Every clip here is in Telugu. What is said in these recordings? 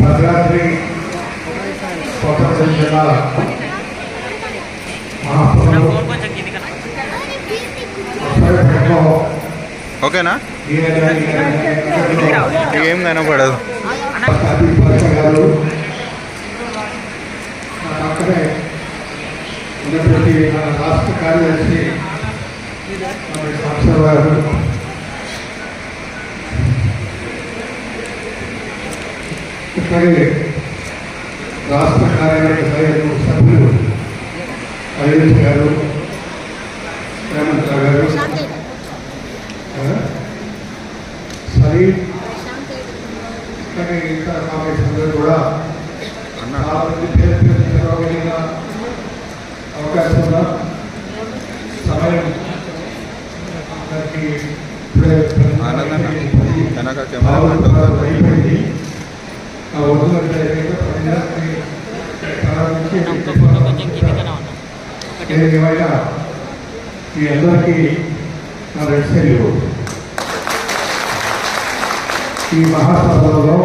భద్రాద్రి ఓకేనా? ఏం కనపడదు. పక్కనే ఉన్నటువంటి మన రాష్ట్ర కార్యదర్శి మన సాక్షర్ గారు ఇక్కడి రాష్ట్ర కార్యవర్గ సభ్యులు సభ్యులు అయోధ్య గారు రేవంత్ రావు గారు ఆ? సరీ కానీ ఇంకా కాంగ్రెస్ కూడా అన్న చాలా మంది పేరు పేరు తెలవగలిగిన అవకాశం ఉందా సమయం మనకి ఇప్పుడే ఆనందన్న. పది వెనక కెమెరా ఆరు పెట్టొద్దు. అయిపోయింది ఆ వదిలినట్టు అయితే పది గంటలకి ప్రారంభించి నేను ఏమైనా మీ అందరికీ నా రెడ్సెల్లు ఈ మహాసభలో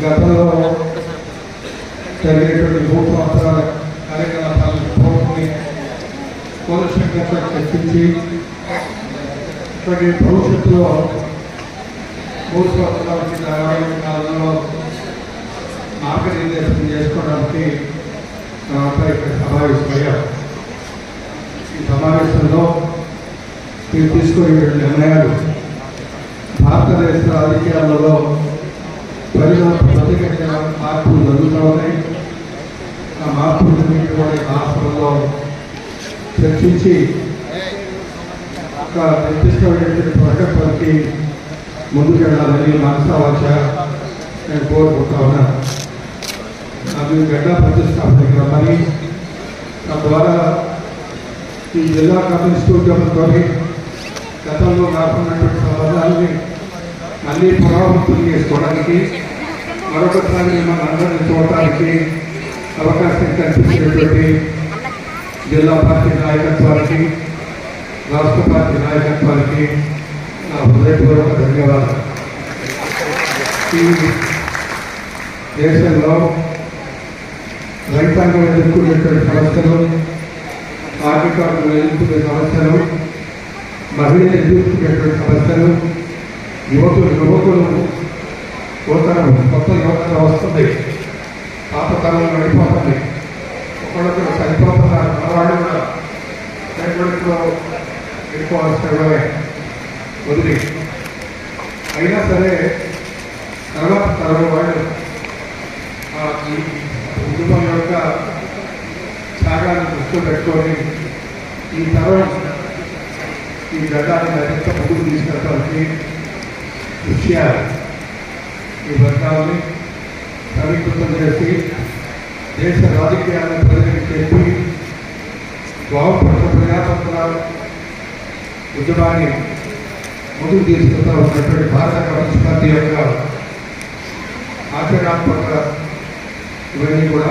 గతంలో జరిగేటువంటి మూడు సంవత్సరాల కార్యకలాపాలను పూర్తి కోలశంకర్తో చర్చించి ఇప్పటి భవిష్యత్తులో మూడు సంవత్సరాల కింద సమావేశంలో మీరు తీసుకునే నిర్ణయాలు భారతదేశ రాజకీయాలలో ప్రజల ప్రతిఘటన మార్పులు జరుగుతూ ఉన్నాయి. ఆ మార్పులు కూడా రాష్ట్రంలో చర్చించి ఒక నిర్దిష్టమైనటువంటి ప్రకటనకి ముందుకెళ్ళాలని మనసావాచ నేను కోరుకుంటా ఉన్నాను అది గడ్డ ప్రతిష్టాపనకి రమ్మని తద్వారా ఈ జిల్లా కమ్యూనిస్ట్ ఉద్యమంతో గతంలో నాకున్నటువంటి సంబంధాలని మళ్ళీ పునరావృతం చేసుకోవడానికి మరొకసారి మిమ్మల్ని అందరినీ చూడటానికి అవకాశం కల్పించినటువంటి జిల్లా పార్టీ నాయకత్వానికి రాష్ట్ర పార్టీ నాయకత్వానికి నా హృదయపూర్వక ధన్యవాదాలు. ఈ దేశంలో రైతాంగం ఎదుర్కొనేటువంటి సమస్యలు ఆర్థికారులు ఎదుర్కొనే సమస్యలు మహిళలు ఎదుర్కొనేటువంటి సమస్యలు యువకులు యువకులు యువతరం కొత్త యువతరం వస్తుంది. పాతతరం నడిపోతుంది. ఒకళ్ళొకరు సరిపోతున్నారు. మనవాడు కూడా చనిపోవడంలో ఎక్కువ వదిలి. అయినా సరే తర్వాత తరం వాళ్ళు ఈ కుటుంబం యొక్క త్యాగాన్ని దృష్టిలో పెట్టుకొని ఈ తరం ఈ గడ్డాన్ని మరింత ముందుకు తీసుకెళ్ళడానికి కృషి చేయాలి ఈ వర్గాలని సమీకృతం చేసి దేశ రాజకీయాలను ప్రజలకు చెప్పి బాగుపడుతున్న ప్రజాతంత్ర ఉద్యమాన్ని ముందుకు తీసుకెళ్తా ఉన్నటువంటి భారత కమ్యూనిస్ట్ పార్టీ యొక్క ఆచరణాత్మక ఇవన్నీ కూడా